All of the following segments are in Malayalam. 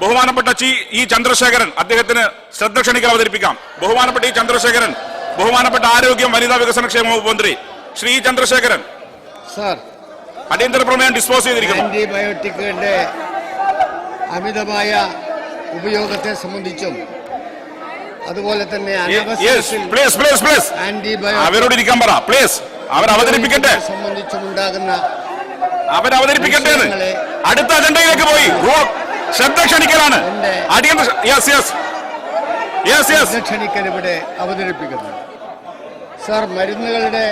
ബഹുമാനപ്പെട്ട ചി ഇ ചന്ദ്രശേഖരൻ അദ്ദേഹത്തിന് ശ്രദ്ധ ക്ഷണിക്കൽ അവതരിപ്പിക്കാം. ബഹുമാനപ്പെട്ട ഈ ചന്ദ്രശേഖരൻ ബഹുമാനപ്പെട്ട ആരോഗ്യം വനിതാ വികസന ക്ഷേമ വകുപ്പ് മന്ത്രി ശ്രീ ചന്ദ്രശേഖരൻ. സാർ അടിയന്തര പ്രമേയം ഡിസ്പോസ് ചെയ്തിരിക്കുന്നു. അമിതമായ ഉപയോഗത്തെ സംബന്ധിച്ചും അതുപോലെ തന്നെ അവരോട് ഇരിക്കാൻ പറ പ്ലീസ് അവർ അവതരിപ്പിക്കട്ടെ. സംബന്ധിച്ചുണ്ടാകുന്ന അവർ അവരവതരിപ്പിക്കട്ടെ അടുത്ത അജണ്ടയിലേക്ക് പോയി. റോ- ശ്രദ്ധ ക്ഷണിക്കലാണ്. അടിയന്തര യെസ് യെസ് യെസ് യെസ് ക്ഷണിക്കൽ ഇവിടെ അവതരിപ്പിക്കുന്നു. സർ മരുന്നുകളുടെ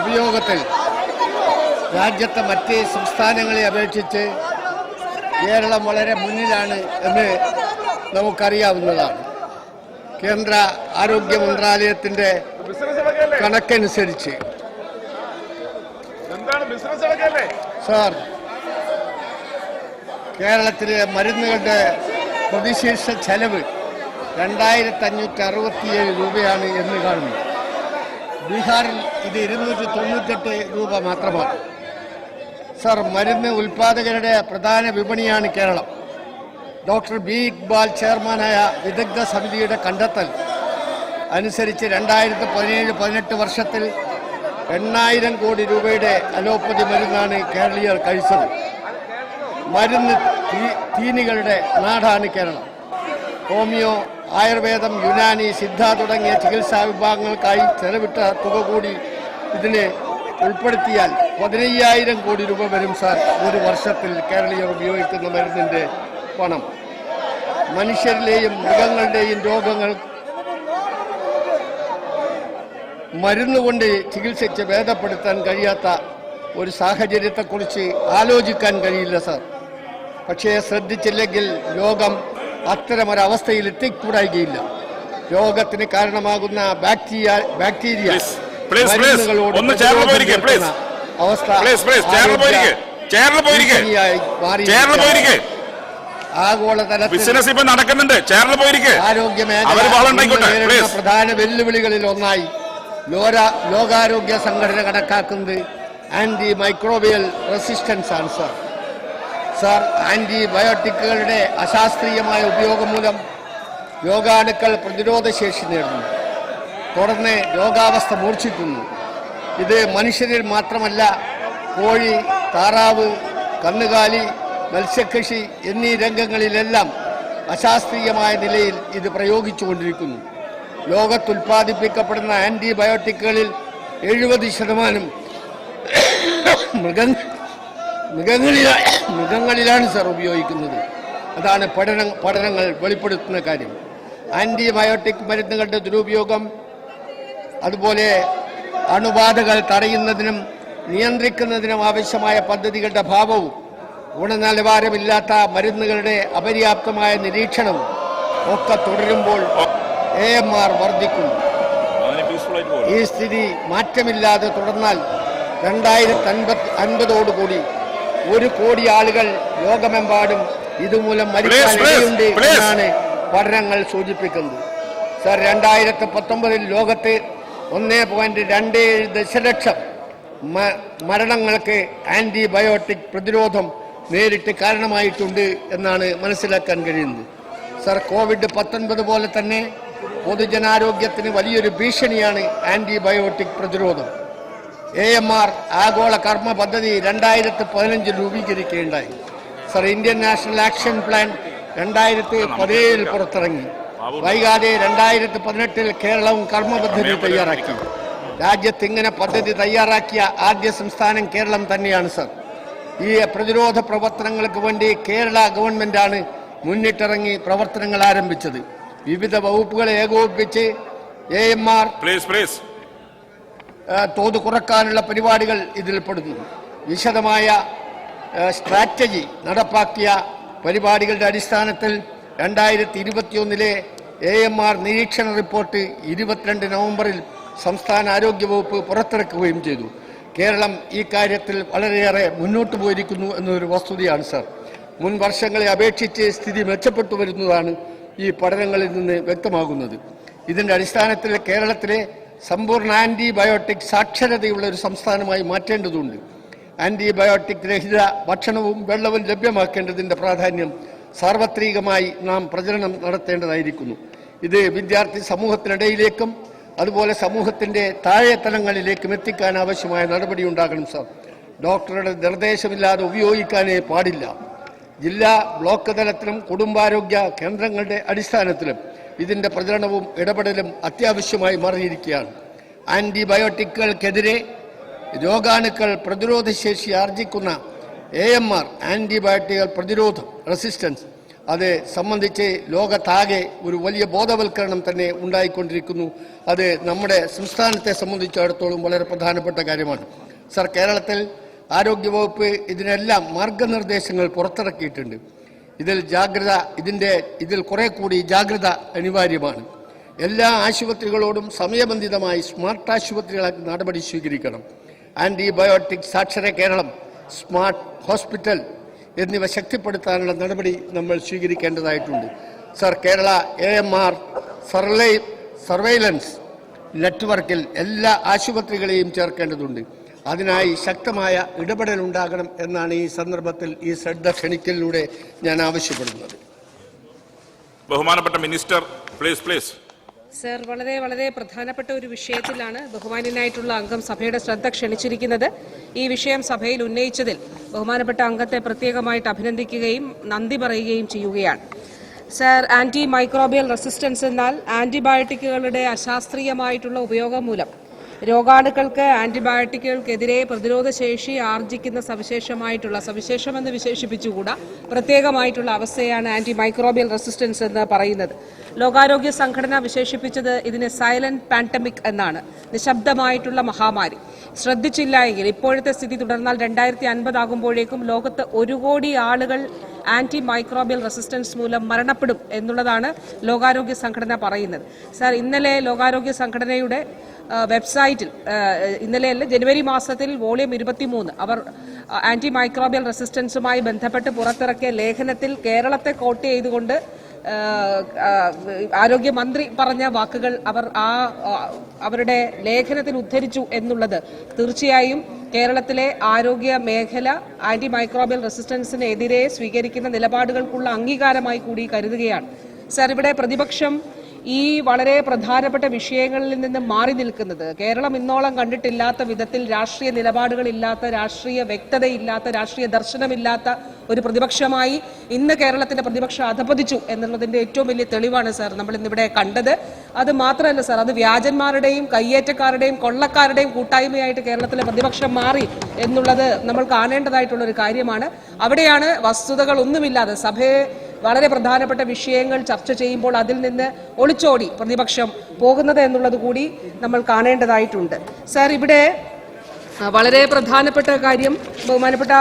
ഉപയോഗത്തിൽ രാജ്യത്തെ മറ്റ് സംസ്ഥാനങ്ങളെ അപേക്ഷിച്ച് കേരളം വളരെ മുന്നിലാണ് എന്ന് നമുക്കറിയാവുന്നതാണ്. കേന്ദ്ര ആരോഗ്യ മന്ത്രാലയത്തിന്റെ കണക്കനുസരിച്ച്. സാർ കേരളത്തിലെ മരുന്നുകളുടെ പ്രതിശീർഷ ചെലവ് രണ്ടായിരത്തി അഞ്ഞൂറ്റി അറുപത്തിയേഴ് രൂപയാണ് എന്ന് കാണുന്നു. ബീഹാറിൽ ഇത് ഇരുന്നൂറ്റി തൊണ്ണൂറ്റെട്ട് രൂപ മാത്രമാണ്. സർ മരുന്ന് ഉൽപാദകരുടെ പ്രധാന വിപണിയാണ് കേരളം. ഡോക്ടർ ബി ഇക്ബാൽ ചെയർമാനായ വിദഗ്ധ സമിതിയുടെ കണ്ടെത്തൽ അനുസരിച്ച് രണ്ടായിരത്തി പതിനേഴ് പതിനെട്ട് വർഷത്തിൽ എണ്ണായിരം കോടി രൂപയുടെ അലോപ്പതി മരുന്നാണ് കേരളീയർ കഴിച്ചത്. മരുന്ന് തീനികളുടെ നാടാണ് കേരളം. ഹോമിയോ ആയുർവേദം യുനാനി സിദ്ധ തുടങ്ങിയ ചികിത്സാ വിഭാഗങ്ങൾക്കായി ചെലവിട്ട തുക കൂടി ഇതിന് ഉൾപ്പെടുത്തിയാൽ പതിനയ്യായിരം കോടി രൂപ വരും സാർ. ഒരു വർഷത്തിൽ കേരളീയർ ഉപയോഗിക്കുന്ന മരുന്നിന്റെ പണം. മനുഷ്യരിലെയും മൃഗങ്ങളുടെയും രോഗങ്ങൾ മരുന്നുകൊണ്ട് ചികിത്സിച്ച് ഭേദപ്പെടുത്താൻ കഴിയാത്ത ഒരു സാഹചര്യത്തെക്കുറിച്ച് ആലോചിക്കാൻ കഴിയില്ല സാർ. പക്ഷേ ശ്രദ്ധിച്ചില്ലെങ്കിൽ രോഗം അത്തരമൊരവസ്ഥയിൽ എത്തിക്കൂടായികയില്ല രോഗത്തിന് കാരണമാകുന്ന ബാക്ടീരിയ ബാക്ടീരിയ അവസ്ഥ ബിസിനസ് ഇപ്പൊ നടക്കുന്നുണ്ട്. ചേർന്ന് പോയിരിക്കെ. പ്രധാന വെല്ലുവിളികളിൽ ഒന്നായി ലോക ലോകാരോഗ്യ സംഘടന കണക്കാക്കുന്നത് ആന്റി മൈക്രോബിയൽ റെസിസ്റ്റൻസ് ആണ് സാർ സാർ ആന്റിബയോട്ടിക്കുകളുടെ അശാസ്ത്രീയമായ ഉപയോഗം മൂലം രോഗാണുക്കൾ പ്രതിരോധശേഷി നേടുന്നു. തുടർന്ന് രോഗാവസ്ഥ മൂർച്ഛിക്കുന്നു. ഇത് മനുഷ്യരിൽ മാത്രമല്ല കോഴി താറാവ് കന്നുകാലി മത്സ്യകൃഷി എന്നീ രംഗങ്ങളിലെല്ലാം അശാസ്ത്രീയമായ നിലയിൽ ഇത് പ്രയോഗിച്ചുകൊണ്ടിരിക്കുന്നു. ലോകത്ത് ആന്റിബയോട്ടിക്കുകളിൽ എഴുപത് ശതമാനം മൃഗ മൃഗങ്ങളിലാണ് മൃഗങ്ങളിലാണ് സർ ഉപയോഗിക്കുന്നത്. അതാണ് പഠന പഠനങ്ങൾ വെളിപ്പെടുത്തുന്ന കാര്യം. ആന്റിബയോട്ടിക് മരുന്നുകളുടെ ദുരുപയോഗം അതുപോലെ അണുബാധകൾ തടയുന്നതിനും നിയന്ത്രിക്കുന്നതിനും ആവശ്യമായ പദ്ധതികളുടെ ഭാവവും ഗുണനിലവാരമില്ലാത്ത മരുന്നുകളുടെ അപര്യാപ്തമായ നിരീക്ഷണവും ഒക്കെ തുടരുമ്പോൾ എ എം ആർ വർദ്ധിക്കുന്നു ഈ സ്ഥിതി മാറ്റമില്ലാതെ തുടർന്നാൽ രണ്ടായിരത്തി അൻപത് അൻപതോടുകൂടി ഒരു കോടി ആളുകൾ ലോകമെമ്പാടും ഇതുമൂലം please. എന്നാണ് പഠനങ്ങൾ സൂചിപ്പിക്കുന്നത്. സർ രണ്ടായിരത്തി പത്തൊമ്പതിൽ ലോകത്ത് ഒന്നേ പോയിന്റ് രണ്ട് ഏഴ് ദശലക്ഷം മരണങ്ങൾക്ക് ആന്റിബയോട്ടിക് പ്രതിരോധം നേരിട്ട് കാരണമായിട്ടുണ്ട് എന്നാണ് മനസ്സിലാക്കാൻ കഴിയുന്നത്. സർ കോവിഡ് പത്തൊൻപത് പോലെ തന്നെ പൊതുജനാരോഗ്യത്തിന് വലിയൊരു ഭീഷണിയാണ് ആന്റിബയോട്ടിക് പ്രതിരോധം. എ എം ആർ ആഗോള കർമ്മ പദ്ധതി രണ്ടായിരത്തി പതിനഞ്ചിൽ രൂപീകരിക്കുകയുണ്ടായി. Sir Indian national action plan രണ്ടായിരത്തി പതിനേഴിൽ പുറത്തിറങ്ങി. വൈകാതെ രണ്ടായിരത്തി പതിനെട്ടിൽ കേരളവും കർമ്മ പദ്ധതി തയ്യാറാക്കി. രാജ്യത്ത് ഇങ്ങനെ പദ്ധതി തയ്യാറാക്കിയ ആദ്യ സംസ്ഥാനം കേരളം തന്നെയാണ് സർ. ഈ പ്രതിരോധ പ്രവർത്തനങ്ങൾക്ക് വേണ്ടി കേരള ഗവൺമെന്റാണ് മുന്നിട്ടിറങ്ങി പ്രവർത്തനങ്ങൾ ആരംഭിച്ചത്. വിവിധ വകുപ്പുകളെ ഏകോപിപ്പിച്ച് എ എം ആർ തോത് കുറക്കാനുള്ള പരിപാടികൾ ഇതിൽപ്പെടുന്നു വിശദമായ സ്ട്രാറ്റജി നടപ്പാക്കിയ പരിപാടികളുടെ അടിസ്ഥാനത്തിൽ രണ്ടായിരത്തി ഇരുപത്തിയൊന്നിലെ എ എം ആർ നിരീക്ഷണ റിപ്പോർട്ട് ഇരുപത്തിരണ്ട് നവംബറിൽ സംസ്ഥാന ആരോഗ്യ വകുപ്പ് പുറത്തിറക്കുകയും ചെയ്തു. കേരളം ഈ കാര്യത്തിൽ വളരെയേറെ മുന്നോട്ട് പോയിരിക്കുന്നു എന്നൊരു വസ്തുതയാണ് സർ. മുൻ വർഷങ്ങളെ അപേക്ഷിച്ച് സ്ഥിതി മെച്ചപ്പെട്ടു വരുന്നതാണ് ഈ പഠനങ്ങളിൽ നിന്ന് വ്യക്തമാകുന്നത്. ഇതിന്റെ അടിസ്ഥാനത്തിൽ കേരളത്തിലെ സമ്പൂർണ ആന്റിബയോട്ടിക് സാക്ഷരതയുള്ള ഒരു സംസ്ഥാനമായി മാറ്റേണ്ടതുണ്ട്. ആന്റിബയോട്ടിക് രഹിത ഭക്ഷണവും വെള്ളവും ലഭ്യമാക്കേണ്ടതിന്റെ പ്രാധാന്യം സാർവത്രികമായി നാം പ്രചരണം നടത്തേണ്ടതായിരിക്കുന്നു. ഇത് വിദ്യാർത്ഥി സമൂഹത്തിനിടയിലേക്കും അതുപോലെ സമൂഹത്തിന്റെ താഴെ തലങ്ങളിലേക്കും എത്തിക്കാൻ ആവശ്യമായ നടപടി ഉണ്ടാകണം സാർ. ഡോക്ടറുടെ നിർദ്ദേശമില്ലാതെ ഉപയോഗിക്കാനേ പാടില്ല. ജില്ലാ ബ്ലോക്ക് തലത്തിലും കുടുംബാരോഗ്യ കേന്ദ്രങ്ങളുടെ അടിസ്ഥാനത്തിലും ഇതിന്റെ പ്രചരണവും ഇടപെടലും അത്യാവശ്യമായി മാറിയിരിക്കുകയാണ്. ആന്റിബയോട്ടിക്കുകൾക്കെതിരെ രോഗാണുക്കൾ പ്രതിരോധശേഷി ആർജിക്കുന്ന എ എം ആർ ആന്റിബയോട്ടിക്കൽ പ്രതിരോധം റെസിസ്റ്റൻസ്. അത് സംബന്ധിച്ച് ലോകത്താകെ ഒരു വലിയ ബോധവൽക്കരണം തന്നെ ഉണ്ടായിക്കൊണ്ടിരിക്കുന്നു. അത് നമ്മുടെ സംസ്ഥാനത്തെ സംബന്ധിച്ചിടത്തോളം വളരെ പ്രധാനപ്പെട്ട കാര്യമാണ്. സർ കേരളത്തിൽ ആരോഗ്യവകുപ്പ് ഇതിനെല്ലാം മാർഗനിർദ്ദേശങ്ങൾ പുറത്തിറക്കിയിട്ടുണ്ട്. ഇതിൽ ജാഗ്രത ഇതിന്റെ ഇതിൽ കുറെ കൂടി ജാഗ്രത അനിവാര്യമാണ്. എല്ലാ ആശുപത്രികളോടും സമയബന്ധിതമായി സ്മാർട്ട് ആശുപത്രികളാക്കി നടപടി സ്വീകരിക്കണം. ആന്റിബയോട്ടിക് സാക്ഷര കേരളം സ്മാർട്ട് ഹോസ്പിറ്റൽ എന്നിവ ശക്തിപ്പെടുത്താനുള്ള നടപടി നമ്മൾ സ്വീകരിക്കേണ്ടതായിട്ടുണ്ട്. Sir Kerala A M R സർലൈ surveillance നെറ്റ്വർക്കിൽ എല്ലാ ആശുപത്രികളെയും ചേർക്കേണ്ടതുണ്ട്. അതിനായി ശക്തമായ ഇടപെടൽ ഉണ്ടാകണം എന്നാണ് ഈ സന്ദർഭത്തിൽ ഈ ശ്രദ്ധ ക്ഷണിക്കലിലൂടെ ഞാൻ ആവശ്യപ്പെടുന്നത്. ബഹുമാനപ്പെട്ട മിനിസ്റ്റർ പ്ലീസ് പ്ലീസ് സർ വളരെ വളരെ പ്രധാനപ്പെട്ട ഒരു വിഷയത്തിലാണ് ബഹുമാന്യനായിട്ടുള്ള അംഗം സഭയുടെ ശ്രദ്ധ ക്ഷണിച്ചിരിക്കുന്നത്. ഈ വിഷയം സഭയിൽ ഉന്നയിച്ചതിൽ ബഹുമാനപ്പെട്ട അംഗത്തെ പ്രത്യേകമായിട്ട് അഭിനന്ദിക്കുകയും നന്ദി പറയുകയും ചെയ്യുകയാണ്. സർ ആന്റി മൈക്രോബിയൽ റെസിസ്റ്റൻസ് എന്നാൽ ആന്റിബയോട്ടിക്കുകളുടെ അശാസ്ത്രീയമായിട്ടുള്ള ഉപയോഗം മൂലം രോഗാണുക്കൾക്ക് ആന്റിബയോട്ടിക്കുകൾക്കെതിരെ പ്രതിരോധ ശേഷി ആർജിക്കുന്ന സവിശേഷമായിട്ടുള്ള സവിശേഷമെന്ന് വിശേഷിപ്പിച്ചുകൂടാ പ്രത്യേകമായിട്ടുള്ള അവസ്ഥയാണ് ആന്റി മൈക്രോബിയൽ റെസിസ്റ്റൻസ് എന്ന് പറയുന്നത്. ലോകാരോഗ്യ സംഘടന വിശേഷിപ്പിച്ചത് ഇതിനെ സൈലന്റ് പാൻഡമിക് എന്നാണ്. നിശബ്ദമായിട്ടുള്ള മഹാമാരി. ശ്രദ്ധിച്ചില്ല എങ്കിൽ ഇപ്പോഴത്തെ സ്ഥിതി തുടർന്നാൽ രണ്ടായിരത്തി അൻപതാകുമ്പോഴേക്കും ലോകത്ത് ഒരു കോടി ആളുകൾ ആന്റി മൈക്രോബിയൽ റെസിസ്റ്റൻസ് മൂലം മരണപ്പെടും എന്നുള്ളതാണ് ലോകാരോഗ്യ സംഘടന പറയുന്നത്. സാർ ഇന്നലെ ലോകാരോഗ്യ സംഘടനയുടെ വെബ്സൈറ്റിൽ ഇന്നലെ ജനുവരി മാസത്തിൽ വോളിയം ഇരുപത്തിമൂന്ന് അവർ ആന്റി മൈക്രോബിയൽ റെസിസ്റ്റൻസുമായി ബന്ധപ്പെട്ട് പുറത്തിറക്കിയ ലേഖനത്തിൽ കേരളത്തെ കോട്ട് ചെയ്തുകൊണ്ട് ആരോഗ്യമന്ത്രി പറഞ്ഞ വാക്കുകൾ അവർ ആ അവരുടെ ലേഖനത്തിൽ ഉദ്ധരിച്ചു എന്നുള്ളത് തീർച്ചയായും കേരളത്തിലെ ആരോഗ്യ മേഖല ആന്റി മൈക്രോബിയൽ റെസിസ്റ്റൻസിനെതിരെ സ്വീകരിക്കുന്ന നിലപാടുകൾക്കുള്ള അംഗീകാരമായി കൂടി കരുതുകയാണ്. സർ ഇവിടെ പ്രതിപക്ഷം ഈ വളരെ പ്രധാനപ്പെട്ട വിഷയങ്ങളിൽ നിന്ന് മാറി നിൽക്കുന്നത്. കേരളം ഇന്നോളം കണ്ടിട്ടില്ലാത്ത വിധത്തിൽ രാഷ്ട്രീയ നിലപാടുകളില്ലാത്ത രാഷ്ട്രീയ വ്യക്തതയില്ലാത്ത രാഷ്ട്രീയ ദർശനമില്ലാത്ത ഒരു പ്രതിപക്ഷമായി ഇന്ന് കേരളത്തിന്റെ പ്രതിപക്ഷം അധപതിച്ചു എന്നുള്ളതിന്റെ ഏറ്റവും വലിയ തെളിവാണ് സാർ നമ്മൾ ഇന്നിവിടെ കണ്ടത്. അത് മാത്രമല്ല സാർ അത് വ്യാജന്മാരുടെയും കയ്യേറ്റക്കാരുടെയും കൊള്ളക്കാരുടെയും കൂട്ടായ്മയായിട്ട് കേരളത്തിലെ പ്രതിപക്ഷം മാറി എന്നുള്ളത് നമ്മൾ കാണേണ്ടതായിട്ടുള്ള ഒരു കാര്യമാണ്. അവിടെയാണ് വസ്തുതകൾ ഒന്നുമില്ലാതെ സഭയെ വളരെ പ്രധാനപ്പെട്ട വിഷയങ്ങൾ ചർച്ച ചെയ്യുമ്പോൾ അതിൽ നിന്ന് ഒളിച്ചോടി പ്രതിപക്ഷം പോകുന്നത് എന്നുള്ളത് കൂടി നമ്മൾ കാണേണ്ടതായിട്ടുണ്ട്. സാർ ഇവിടെ വളരെ പ്രധാനപ്പെട്ട കാര്യം ബഹുമാനപ്പെട്ട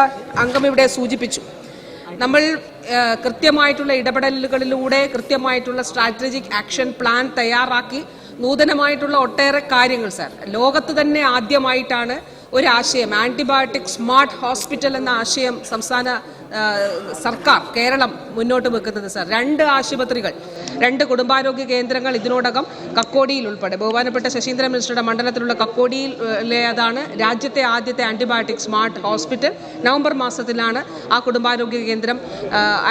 അംഗം ഇവിടെ സൂചിപ്പിച്ചു. നമ്മൾ കൃത്യമായിട്ടുള്ള ഇടപെടലുകളിലൂടെ കൃത്യമായിട്ടുള്ള സ്ട്രാറ്റജിക് ആക്ഷൻ പ്ലാൻ തയ്യാറാക്കി നൂതനമായിട്ടുള്ള ഒട്ടേറെ കാര്യങ്ങൾ സാർ. ലോകത്ത് തന്നെ ആദ്യമായിട്ടാണ് ഒരു ആശയം ആന്റിബയോട്ടിക് സ്മാർട്ട് ഹോസ്പിറ്റൽ എന്ന ആശയം സംസ്ഥാന സർക്കാർ കേരളം മുന്നോട്ട് വെക്കുന്നത് സാർ. രണ്ട് ആശുപത്രികൾ രണ്ട് കുടുംബാരോഗ്യ കേന്ദ്രങ്ങൾ ഇതിനോടകം കക്കോടിയിൽ ഉൾപ്പെടെ. ബഹുമാനപ്പെട്ട ശശീന്ദ്രൻ മിനിസ്റ്ററുടെ മണ്ഡലത്തിലുള്ള കക്കോടിയിലെ അതാണ് രാജ്യത്തെ ആദ്യത്തെ ആന്റിബയോട്ടിക് സ്മാർട്ട് ഹോസ്പിറ്റൽ. നവംബർ മാസത്തിലാണ് ആ കുടുംബാരോഗ്യ കേന്ദ്രം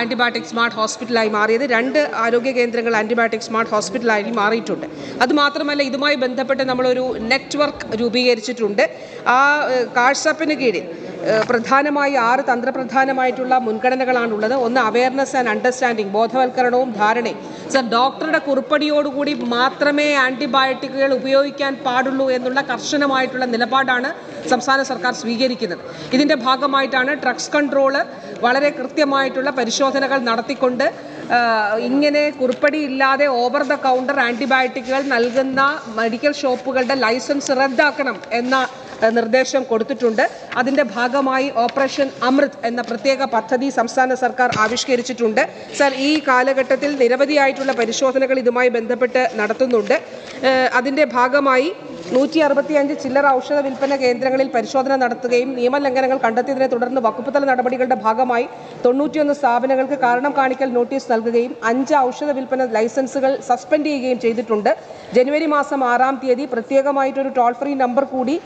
ആന്റിബയോട്ടിക് സ്മാർട്ട് ഹോസ്പിറ്റലായി മാറിയത്. രണ്ട് ആരോഗ്യ കേന്ദ്രങ്ങൾ ആന്റിബയോട്ടിക് സ്മാർട്ട് ഹോസ്പിറ്റലായി മാറിയിട്ടുണ്ട്. അതുമാത്രമല്ല ഇതുമായി ബന്ധപ്പെട്ട് നമ്മളൊരു നെറ്റ്വർക്ക് രൂപീകരിച്ചിട്ടുണ്ട്. ആ കാഴ്സപ്പിന് കീഴിൽ പ്രധാനമായി ആറ് തന്ത്രപ്രധാനമായിട്ടുള്ള മുൻഗണനകളാണുള്ളത്. ഒന്ന് അവയർനെസ് ആൻഡ് അണ്ടർസ്റ്റാൻഡിംഗ് ബോധവൽക്കരണവും ധാരണയും. സർ ഡോക്ടറുടെ കുറിപ്പടിയോടുകൂടി മാത്രമേ ആന്റിബയോട്ടിക്കുകൾ ഉപയോഗിക്കാൻ പാടുള്ളൂ എന്നുള്ള കർശനമായിട്ടുള്ള നിലപാടാണ് സംസ്ഥാന സർക്കാർ സ്വീകരിക്കുന്നത്. ഇതിന്റെ ഭാഗമായിട്ടാണ് ഡ്രഗ്സ് കൺട്രോൾ വളരെ കൃത്യമായിട്ടുള്ള പരിശോധനകൾ നടത്തിക്കൊണ്ട് ഇങ്ങനെ കുറിപ്പടി ഇല്ലാതെ ഓവർ ദ കൗണ്ടർ ആന്റിബയോട്ടിക്കുകൾ നൽകുന്ന മെഡിക്കൽ ഷോപ്പുകളുടെ ലൈസൻസ് റദ്ദാക്കണം എന്ന നിർദ്ദേശം കൊടുത്തിട്ടുണ്ട്. അതിന്റെ ഭാഗമായി ഓപ്പറേഷൻ അമൃത് എന്ന പ്രത്യേക പദ്ധതി സംസ്ഥാന സർക്കാർ ആവിഷ്കരിച്ചിട്ടുണ്ട്. സർ ഈ കാലഘട്ടത്തിൽ നിരവധിയായിട്ടുള്ള പരിശോധനകൾ ഇതുമായി ബന്ധപ്പെട്ട് നടത്തുന്നുണ്ട്. അതിന്റെ ഭാഗമായി നൂറ്റി അറുപത്തിയഞ്ച് ചില്ലറ ഔഷധ വിൽപ്പന കേന്ദ്രങ്ങളിൽ പരിശോധന നടത്തുകയും നിയമലംഘനങ്ങൾ കണ്ടെത്തിയതിനെ തുടർന്ന് വകുപ്പുതല നടപടികളുടെ ഭാഗമായി തൊണ്ണൂറ്റിയൊന്ന് സ്ഥാപനങ്ങൾക്ക് കാരണം കാണിക്കൽ നോട്ടീസ് നൽകുകയും അഞ്ച് ഔഷധ വിൽപ്പന ലൈസൻസുകൾ സസ്പെൻഡ് ചെയ്യുകയും ചെയ്തിട്ടുണ്ട്. ജനുവരി മാസം ആറാം തീയതി പ്രത്യേകമായിട്ടൊരു ടോൾ ഫ്രീ നമ്പർ കൂടി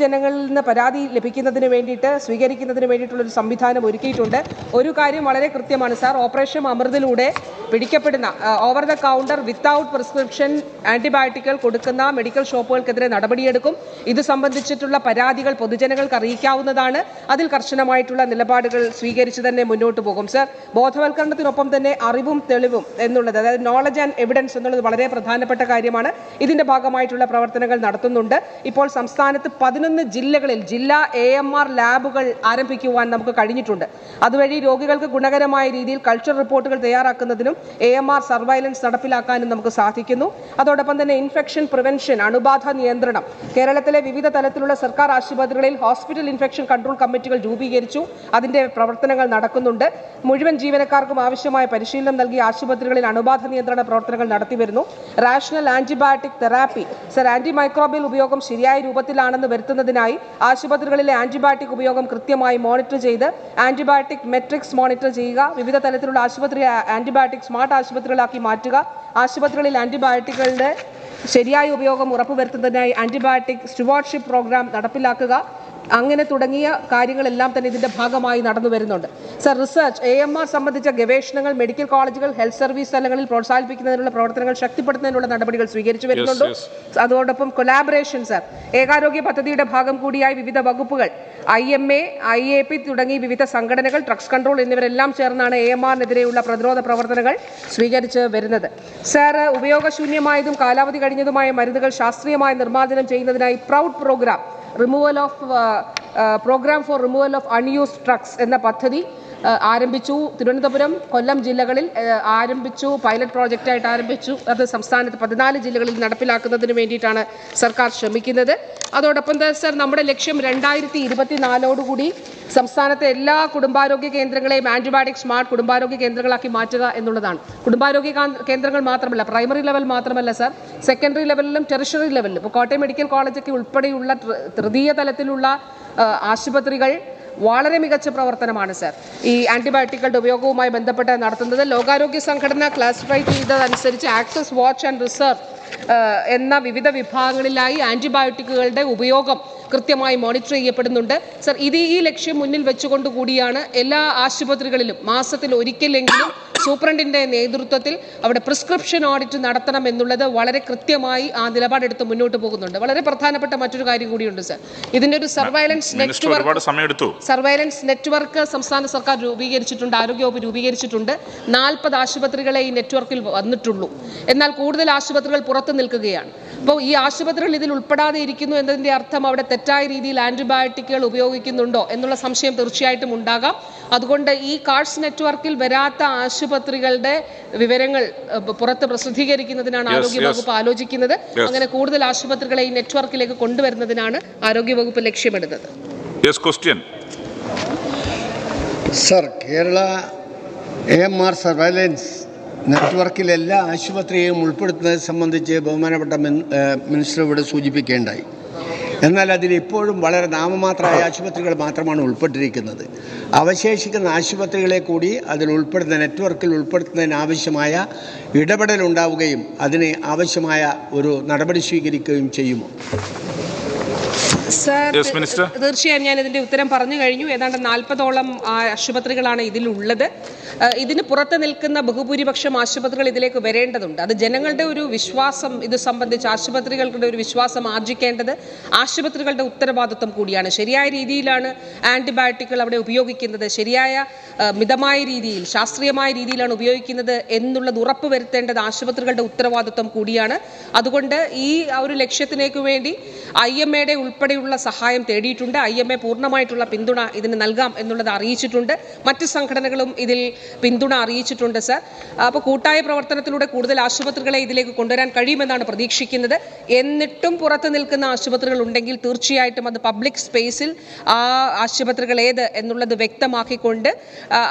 പൊതുജനങ്ങളിൽ നിന്ന് പരാതി ലഭിക്കുന്നതിന് വേണ്ടിയിട്ട് സ്വീകരിക്കുന്നതിന് വേണ്ടിയിട്ടുള്ളൊരു സംവിധാനം ഒരുക്കിയിട്ടുണ്ട്. ഒരു കാര്യം വളരെ കൃത്യമാണ് സാർ. ഓപ്പറേഷൻ അമൃതിലൂടെ പിടിക്കപ്പെടുന്ന over the counter without prescription ആന്റിബയോട്ടിക്കുകൾ കൊടുക്കുന്ന മെഡിക്കൽ ഷോപ്പുകൾക്കെതിരെ നടപടിയെടുക്കും. ഇത് സംബന്ധിച്ചിട്ടുള്ള പരാതികൾ പൊതുജനങ്ങൾക്ക് അറിയിക്കാവുന്നതാണ്. അതിൽ കർശനമായിട്ടുള്ള നിലപാടുകൾ സ്വീകരിച്ച് തന്നെ മുന്നോട്ട് പോകും സർ. ബോധവൽക്കരണത്തിനൊപ്പം തന്നെ അറിവും തെളിവും എന്നുള്ളത് അതായത് നോളജ് ആൻഡ് എവിഡൻസ് എന്നുള്ളത് വളരെ പ്രധാനപ്പെട്ട കാര്യമാണ്. ഇതിന്റെ ഭാഗമായിട്ടുള്ള പ്രവർത്തനങ്ങൾ നടത്തുന്നുണ്ട്. ഇപ്പോൾ സംസ്ഥാനത്ത് പതിനൊന്ന് ജില്ലകളിൽ ജില്ലാ എ എം ആർ ലാബുകൾ ആരംഭിക്കുവാൻ നമുക്ക് കഴിഞ്ഞിട്ടുണ്ട്. അതുവഴി രോഗികൾക്ക് ഗുണകരമായ രീതിയിൽ കൾച്ചർ റിപ്പോർട്ടുകൾ തയ്യാറാക്കുന്നതിനും എ എം ആർ സർവൈലൻസ് നടപ്പിലാക്കാനും നമുക്ക് സാധിക്കുന്നു. അതോടൊപ്പം തന്നെ ഇൻഫെക്ഷൻ പ്രിവെൻഷൻ അണുബാധ നിയന്ത്രണം. കേരളത്തിലെ വിവിധ തലത്തിലുള്ള സർക്കാർ ആശുപത്രികളിൽ ഹോസ്പിറ്റൽ ഇൻഫെക്ഷൻ കൺട്രോൾ കമ്മിറ്റികൾ രൂപീകരിച്ചു. അതിന്റെ പ്രവർത്തനങ്ങൾ നടക്കുന്നുണ്ട്. മുഴുവൻ ജീവനക്കാർക്കും ആവശ്യമായ പരിശീലനം നൽകി ആശുപത്രികളിൽ അണുബാധ നിയന്ത്രണ പ്രവർത്തനങ്ങൾ നടത്തിവരുന്നു rational antibiotic therapy sir antimicrobial ഉപയോഗം ശരിയായ രൂപത്തിലാണെന്ന് വരുത്തുന്നതിനായി ആശുപത്രികളിലെ ആന്റിബയോട്ടിക് ഉപയോഗം കൃത്യമായി മോണിറ്റർ ചെയ്ത് ആന്റിബയോട്ടിക് മെട്രിക്സ് മോണിറ്റർ ചെയ്യുക വിവിധ തലത്തിലുള്ള ആശുപത്രി ആന്റിബയോട്ടിക് സ്മാർട്ട് ആശുപത്രികളാക്കി മാറ്റുക ആശുപത്രികളിൽ ആന്റിബയോട്ടിക്കുകളുടെ ശരിയായ ഉപയോഗം ഉറപ്പുവരുത്തുന്നതിനായി ആന്റിബയോട്ടിക് സ്റ്റുവാർഡ്ഷിപ്പ് പ്രോഗ്രാം നടപ്പിലാക്കുക അങ്ങനെ തുടങ്ങിയ കാര്യങ്ങളെല്ലാം തന്നെ ഇതിന്റെ ഭാഗമായി നടന്നു വരുന്നുണ്ട്. Sir research A M R സംബന്ധിച്ച ഗവേഷണങ്ങൾ മെഡിക്കൽ കോളേജുകൾ ഹെൽത്ത് സർവീസ് തലങ്ങളിൽ പ്രോത്സാഹിപ്പിക്കുന്നതിനുള്ള പ്രവർത്തനങ്ങൾ ശക്തിപ്പെടുത്തുന്നതിനുള്ള നടപടികൾ സ്വീകരിച്ചു വരുന്നുണ്ട്. അതോടൊപ്പം കൊലാബറേഷൻ സർ ഏകാരോഗ്യ പദ്ധതിയുടെ ഭാഗം കൂടിയായി വിവിധ വകുപ്പുകൾ I M A I A P തുടങ്ങി വിവിധ സംഘടനകൾ ഡ്രഗ്സ് കൺട്രോൾ എന്നിവരെല്ലാം ചേർന്നാണ് എ എം ആറിനെതിരെയുള്ള പ്രതിരോധ പ്രവർത്തനങ്ങൾ സ്വീകരിച്ച് വരുന്നത്. സർ ഉപയോഗശൂന്യമായതും കാലാവധി കഴിഞ്ഞതുമായ മരുന്നുകൾ ശാസ്ത്രീയമായി നിർമ്മാർജനം ചെയ്യുന്നതിനായി proud program removal of program for removal of unused drugs എന്ന പദ്ധതി ആരംഭിച്ചു. തിരുവനന്തപുരം കൊല്ലം ജില്ലകളിൽ ആരംഭിച്ചു. പൈലറ്റ് പ്രോജക്റ്റായിട്ട് ആരംഭിച്ചു. അത് സംസ്ഥാനത്ത് പതിനാല് ജില്ലകളിൽ നടപ്പിലാക്കുന്നതിന് വേണ്ടിയിട്ടാണ് സർക്കാർ ശ്രമിക്കുന്നത്. അതോടൊപ്പം തന്നെ സർ നമ്മുടെ ലക്ഷ്യം രണ്ടായിരത്തി ഇരുപത്തിനാലോടുകൂടി സംസ്ഥാനത്തെ എല്ലാ കുടുംബാരോഗ്യ കേന്ദ്രങ്ങളെയും ആന്റിബയോട്ടിക് സ്മാർട്ട് കുടുംബാരോഗ്യ കേന്ദ്രങ്ങളാക്കി മാറ്റുക എന്നുള്ളതാണ്. കുടുംബാരോഗ്യ കേന്ദ്രങ്ങൾ മാത്രമല്ല പ്രൈമറി ലെവൽ മാത്രമല്ല സർ. സെക്കൻഡറി ലെവലിലും ടെറിഷറി ലെവലിലും ഇപ്പോൾ കോട്ടയം മെഡിക്കൽ കോളേജൊക്കെ ഉൾപ്പെടെയുള്ള തൃതീയ തലത്തിലുള്ള ആശുപത്രികൾ വളരെ മികച്ച പ്രവർത്തനമാണ് സർ. ഈ ആന്റിബയോട്ടിക്കുകളുടെ ഉപയോഗവുമായി ബന്ധപ്പെട്ട് നടത്തുന്നത് ലോകാരോഗ്യ സംഘടന ക്ലാസിഫൈ ചെയ്തതനുസരിച്ച് ആക്സസ് വാച്ച് ആൻഡ് റിസർവ് എന്ന വിവിധ വിഭാഗങ്ങളിലായി ആന്റിബയോട്ടിക്കുകളുടെ ഉപയോഗം കൃത്യമായി മോണിറ്റർ ചെയ്യപ്പെടുന്നുണ്ട്. സർ ഇത് ഈ ലക്ഷ്യം മുന്നിൽ വെച്ചുകൊണ്ട് കൂടിയാണ് എല്ലാ ആശുപത്രികളിലും മാസത്തിൽ ഒരിക്കലെങ്കിലും സൂപ്രണ്ടിന്റെ നേതൃത്വത്തിൽ അവിടെ പ്രിസ്ക്രിപ്ഷൻ ഓഡിറ്റ് നടത്തണം എന്നുള്ളത് വളരെ കൃത്യമായി ആ നിലപാടെടുത്ത് മുന്നോട്ട് പോകുന്നുണ്ട്. വളരെ പ്രധാനപ്പെട്ട മറ്റൊരു കാര്യം കൂടിയുണ്ട് സർ. ഇതിന്റെ ഒരു സർവൈലൻസ് നെറ്റ്വർക്ക് സർവൈലൻസ് നെറ്റ്വർക്ക് സംസ്ഥാന സർക്കാർ രൂപീകരിച്ചിട്ടുണ്ട് ആരോഗ്യവകുപ്പ് രൂപീകരിച്ചിട്ടുണ്ട്. നാൽപ്പത് ആശുപത്രികളെ ഈ നെറ്റ്വർക്കിൽ വന്നിട്ടുള്ളൂ. എന്നാൽ കൂടുതൽ ആശുപത്രികൾ പുറത്തു നിൽക്കുകയാണ്. അപ്പോൾ ഈ ആശുപത്രികൾ ഇതിൽ ഉൾപ്പെടാതെ ഇരിക്കുന്നു എന്നതിന്റെ അർത്ഥം അവിടെ തെറ്റായ രീതിയിൽ ആന്റിബയോട്ടിക്കുകൾ ഉപയോഗിക്കുന്നുണ്ടോ എന്നുള്ള സംശയം തീർച്ചയായിട്ടും ഉണ്ടാകാം. അതുകൊണ്ട് ഈ കാർഡ്സ് നെറ്റ്വർക്കിൽ വരാത്ത ആശുപത്രികളുടെ വിവരങ്ങൾ പുറത്ത് പ്രസിദ്ധീകരിക്കുന്നതിനാണ് ആരോഗ്യവകുപ്പ് ആരോഗ്യ വകുപ്പ് ആലോചിക്കുന്നത്. അങ്ങനെ കൂടുതൽ ആശുപത്രികളെ ഈ നെറ്റ്വർക്കിലേക്ക് കൊണ്ടുവരുന്നതിനാണ് ആരോഗ്യവകുപ്പ് ലക്ഷ്യമിടുന്നത്. Yes question sir Kerala A R surveillance നെറ്റ്വർക്കിൽ എല്ലാ ആശുപത്രിയെയും ഉൾപ്പെടുത്തുന്നത് സംബന്ധിച്ച് ബഹുമാനപ്പെട്ട മിനിസ്റ്റർ ഇവിടെ സൂചിപ്പിക്കേണ്ടായി എന്നാൽ അതിൽ ഇപ്പോഴും വളരെ നാമമാത്രമായ ആശുപത്രികൾ മാത്രമാണ് ഉൾപ്പെട്ടിരിക്കുന്നത്. അവശേഷിക്കുന്ന ആശുപത്രികളെ കൂടി അതിൽ ഉൾപ്പെടുന്ന നെറ്റ്വർക്കിൽ ഉൾപ്പെടുത്തുന്നതിനാവശ്യമായ ഇടപെടൽ ഉണ്ടാവുകയും അതിന് ആവശ്യമായ ഒരു നടപടി സ്വീകരിക്കുകയും ചെയ്യുമോ? സർ. തീർച്ചയായും ഞാൻ ഇതിന്റെ ഉത്തരം പറഞ്ഞു കഴിഞ്ഞു. ഏതാണ്ട് നാൽപ്പതോളം ആശുപത്രികളാണ് ഇതിലുള്ളത്. ഇതിന് പുറത്ത് നിൽക്കുന്ന ബഹുഭൂരിപക്ഷം ആശുപത്രികൾ ഇതിലേക്ക് വരേണ്ടതുണ്ട്. അത് ജനങ്ങളുടെ ഒരു വിശ്വാസം ഇത് സംബന്ധിച്ച് ആശുപത്രികളുടെ ഒരു വിശ്വാസം ആർജിക്കേണ്ടത് ആശുപത്രികളുടെ ഉത്തരവാദിത്വം കൂടിയാണ്. ശരിയായ രീതിയിലാണ് ആന്റിബയോട്ടിക്കുകൾ അവിടെ ഉപയോഗിക്കുന്നത്. ശരിയായ മിതമായ രീതിയിൽ ശാസ്ത്രീയമായ രീതിയിലാണ് ഉപയോഗിക്കുന്നത് എന്നുള്ളത് ഉറപ്പ് വരുത്തേണ്ടത് ആശുപത്രികളുടെ ഉത്തരവാദിത്വം കൂടിയാണ്. അതുകൊണ്ട് ഈ ഒരു ലക്ഷ്യത്തിലേക്ക് വേണ്ടി ഐ എം എയുടെ ഉൾപ്പെടെയുള്ള സഹായം തേടിയിട്ടുണ്ട്. ഐ എം എ പൂർണമായിട്ടുള്ള പിന്തുണ ഇതിന് നൽകാം എന്നുള്ളത് അറിയിച്ചിട്ടുണ്ട്. മറ്റ് സംഘടനകളും ഇതിൽ പിന്തുണ അറിയിച്ചിട്ടുണ്ട് സർ. അപ്പോൾ കൂട്ടായ പ്രവർത്തനത്തിലൂടെ കൂടുതൽ ആശുപത്രികളെ ഇതിലേക്ക് കൊണ്ടുവരാൻ കഴിയുമെന്നാണ് പ്രതീക്ഷിക്കുന്നത്. എന്നിട്ടും പുറത്ത് നിൽക്കുന്ന ആശുപത്രികൾ ഉണ്ടെങ്കിൽ തീർച്ചയായിട്ടും അത് പബ്ലിക് സ്പേസിൽ ആ ആശുപത്രികൾ ഏത് എന്നുള്ളത് വ്യക്തമാക്കിക്കൊണ്ട്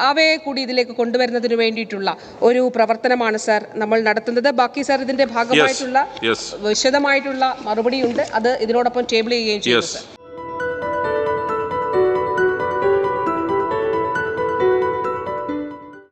അവയെ കൂടി ഇതിലേക്ക് കൊണ്ടുവരുന്നതിന് വേണ്ടിയിട്ടുള്ള ഒരു പ്രവർത്തനമാണ് സാർ നമ്മൾ നടത്തുന്നത്. ബാക്കി സാർ ഇതിന്റെ ഭാഗമായിട്ടുള്ള വിശദമായിട്ടുള്ള വിശദമായിട്ടുള്ള മറുപടിയുണ്ട്. അത് ഇതിനോടൊപ്പം ടേബിൾ ചെയ്യുകയും ചെയ്യും സാർ.